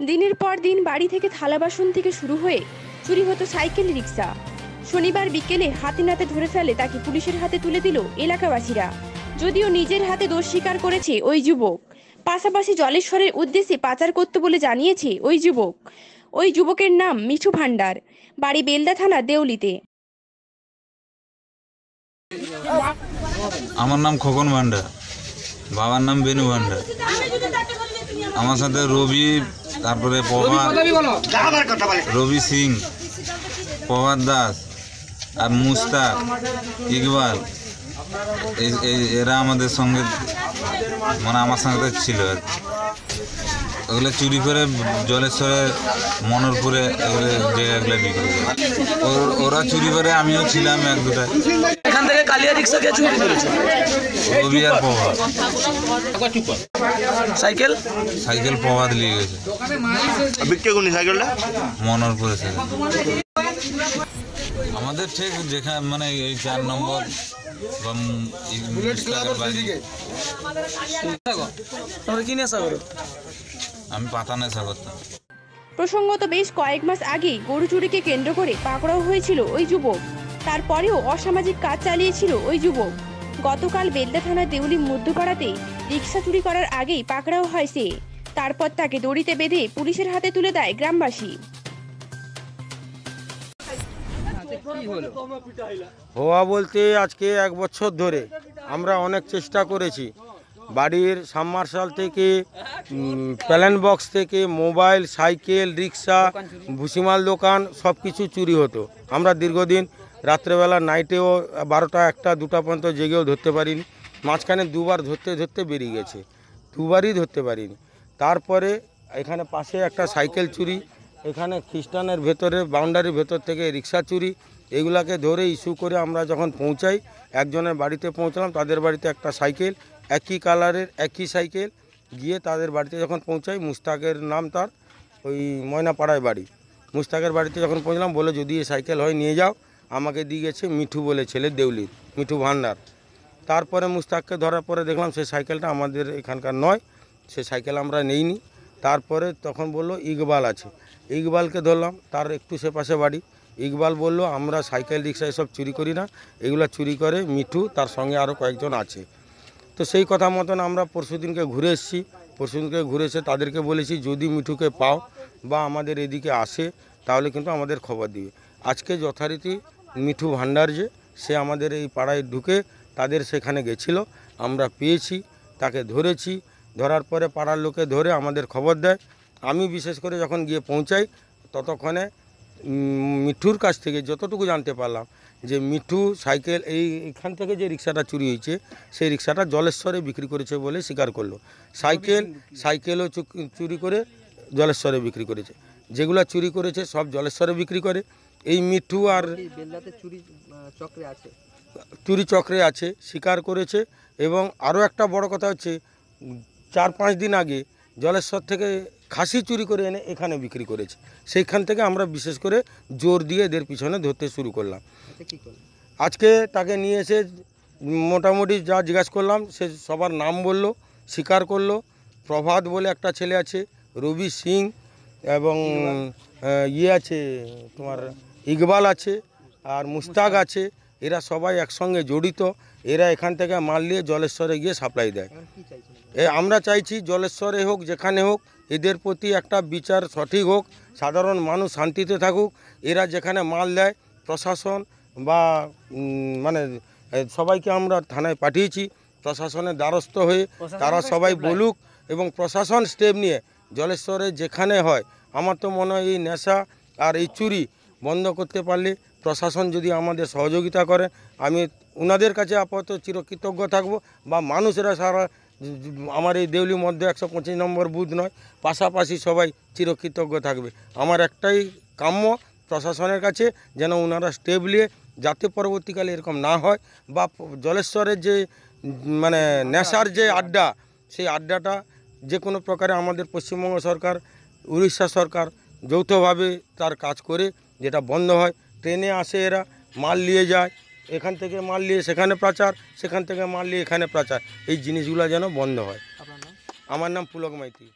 দিনের পর দিন বাড়ি থেকে থালা বাসন থেকে শুরু হয়ে চুরি হতো সাইকেল রিক্সা শনিবার বিকেলে হাতে নাতে ধরে ফেলে তাকে পুলিশের হাতে তুলে দিল এলাকাবাসীরা। যদিও নিজের হাতে দোষ স্বীকার করেছে ওই যুবক। পাশাপাশি জলেশ্বরের উদ্দেশ্যে পাচার করত বলে জানিয়েছে ওই যুবক। ওই যুবকের নাম মিঠু ভান্ডার। বাড়ি বেলদা থানা দেউলিতে। আমার নাম খোকন ভান্ডার। বাবার নাম বেনু ভান্ডার। আমার সাথে রবি তারপরে প্রভাত। রবি সিং প্রভাত দাস আর মুস্তাক ইকবাল। এই- এই- এরা আমাদের সঙ্গে মানে আমার সঙ্গে ছিল। আর কি। ওগুলো চুরি করে জলেশ্বরে মনোরপুরে এগুলো জায়গাগুলো বিক্রি করে। ওর- ওরা চুরি করে আমিও ছিলাম এক দুটায়। এখান থেকে কালিয়া রিক্সা কে চুরি করেছে? রবি আর সাইকেল? সাইকেল প্রভাত নিয়ে গেছে। বিক্রি করুন সাইকেলটা? মনোরপুরে আমাদের ঠিক যেখানে মানে এই চার নম্বর কি নেশা করো? আমি পাতা নেশা করতাম। প্রসঙ্গত বেশ কয়েক মাস আগেই গরু চুরিকে কেন্দ্র করে পাকড়াও হয়েছিল ওই যুবক। তারপরেও অসামাজিক কাজ চালিয়েছিল ওই যুবক। গতকাল বেলদা থানার দেউলি মধ্যপাড়াতে রিক্সা চুরি করার আগেই পাকড়াও হয় সে। তারপর তাকে দড়িতে বেঁধে পুলিশের হাতে তুলে দেয় গ্রামবাসী। হওয়া বলতে আজকে এক বছর ধরে আমরা অনেক চেষ্টা করেছি। বাড়ির সাবমার্শাল থেকে প্যালেন বক্স থেকে, মোবাইল, সাইকেল, রিক্সা, ভুসিমাল দোকান সব কিছু চুরি হতো। আমরা দীর্ঘদিন রাত্রেবেলা নাইটেও বারোটা, একটা, দুটা পর্যন্ত জেগেও ধরতে পারিনি। মাঝখানে দুবার ধরতে ধরতে বেরিয়ে গেছে। দুবারই ধরতে পারিনি। তারপরে এখানে পাশে একটা সাইকেল চুরি, এখানে খ্রিস্টানের ভেতরে, বাউন্ডারির ভেতর থেকে রিক্সা চুরি, এগুলাকে ধরে ইস্যু করে আমরা যখন পৌঁছাই, একজনের বাড়িতে পৌঁছলাম, তাদের বাড়িতে একটা সাইকেল একই কালারের, একই সাইকেল গিয়ে তাদের বাড়িতে যখন পৌঁছাই, মুস্তাকের নাম তার ওই ময়নাপাড়ায় বাড়ি। মুস্তাকের বাড়িতে যখন পৌঁছলাম, বলে যদি এই সাইকেল হয়, নিয়ে যাও। আমাকে দিয়ে গেছে মিঠু বলে ছেলে দেউলির, মিঠু ভান্ডার। তারপরে মুস্তাককে ধরার পরে দেখলাম সেই সাইকেলটা আমাদের এখানকার নয়, সে সাইকেল আমরা নেইনি। তারপরে তখন বলল, ইকবাল আছে। ইকবালকে ধরলাম, তার একটু সে পাশে বাড়ি। ইকবাল বলল, আমরা সাইকেল রিক্সা এসব চুরি করি না, এগুলো চুরি করে মিঠু, তার সঙ্গে আরও কয়েকজন আছে। তো সেই কথা মতন আমরা পরশুদিনকে ঘুরে এসেছি। পরশুদিনকে ঘুরে এসে তাদেরকে বলেছি, যদি মিঠুকে পাও বা আমাদের এদিকে আসে, তাহলে কিন্তু আমাদের খবর দিবে। আজকে যথারীতি মিঠু ভান্ডার যে, সে আমাদের এই পাড়ায় ঢুকে তাদের সেখানে গেছিল। আমরা পেয়েছি, তাকে ধরেছি। ধরার পরে পাড়ার লোকে ধরে আমাদের খবর দেয়। আমি বিশেষ করে যখন গিয়ে পৌঁছাই, ততক্ষণে মিঠুর কাছ থেকে যতটুকু জানতে পারলাম যে মিঠু সাইকেল এই এখান থেকে যে রিক্সাটা চুরি হয়েছে সেই রিক্সাটা জলেশ্বরে বিক্রি করেছে বলে স্বীকার করল। সাইকেল সাইকেলও চুরি করে জলেশ্বরে বিক্রি করেছে। যেগুলো চুরি করেছে সব জলেশ্বরে বিক্রি করে। এই মিঠু আর চুরি চক্রে আছে। চুরি চক্রে আছে স্বীকার করেছে। এবং আরও একটা বড় কথা হচ্ছে চার পাঁচ দিন আগে জলেশ্বর থেকে খাসি চুরি করে এনে এখানে বিক্রি করেছে। সেইখান থেকে আমরা বিশেষ করে জোর দিয়ে এদের পিছনে ধরতে শুরু করলাম। আজকে তাকে নিয়ে এসে মোটামুটি যা জিজ্ঞাসা করলাম সে সবার নাম বলল স্বীকার করল। প্রভাত বলে একটা ছেলে আছে রবি সিং এবং ইয়ে আছে তোমার ইকবাল আছে আর মুস্তাক আছে। এরা সবাই একসঙ্গে জড়িত। এরা এখান থেকে মাল নিয়ে জলেশ্বরে গিয়ে সাপ্লাই দেয়। আমরা চাইছি জলেশ্বরে হোক যেখানে হোক এদের প্রতি একটা বিচার সঠিক হোক সাধারণ মানুষ শান্তিতে থাকুক এরা যেখানে মাল দেয় প্রশাসন বা মানে সবাইকে আমরা থানায় পাঠিয়েছি প্রশাসনের দ্বারস্থ হয়ে তারা সবাই বলুক এবং প্রশাসন স্টেপ নিয়ে জলেশ্বরে যেখানে হয় আমার তো মনে হয় এই নেশা আর এই চুরি বন্ধ করতে পারলে প্রশাসন যদি আমাদের সহযোগিতা করে আমি ওনাদের কাছে আপাতত চিরকৃতজ্ঞ থাকব বা মানুষেরা সারা আমার এই দেউলির মধ্যে একশো পঁচিশ নম্বর বুথ নয়, পাশাপাশি সবাই চিরকৃতজ্ঞ থাকবে। আমার একটাই কাম্য, প্রশাসনের কাছে যেন ওনারা স্টেপ নিয়ে যাতে পরবর্তীকালে এরকম না হয় বা জলেশ্বরের যে মানে নেশার যে আড্ডা, সেই আড্ডাটা যে কোনো প্রকারে আমাদের পশ্চিমবঙ্গ সরকার, উড়িষ্যা সরকার যৌথভাবে তার কাজ করে যেটা বন্ধ হয়, ট্রেনে আসে এরা, মাল নিয়ে যায় এখান থেকে মাল নিয়ে সেখানে প্রচার সেখান থেকে মাল নিয়ে এখানে প্রচার। এই জিনিসগুলো যেন বন্ধ হয়। আমার নাম পুলক মাইতি।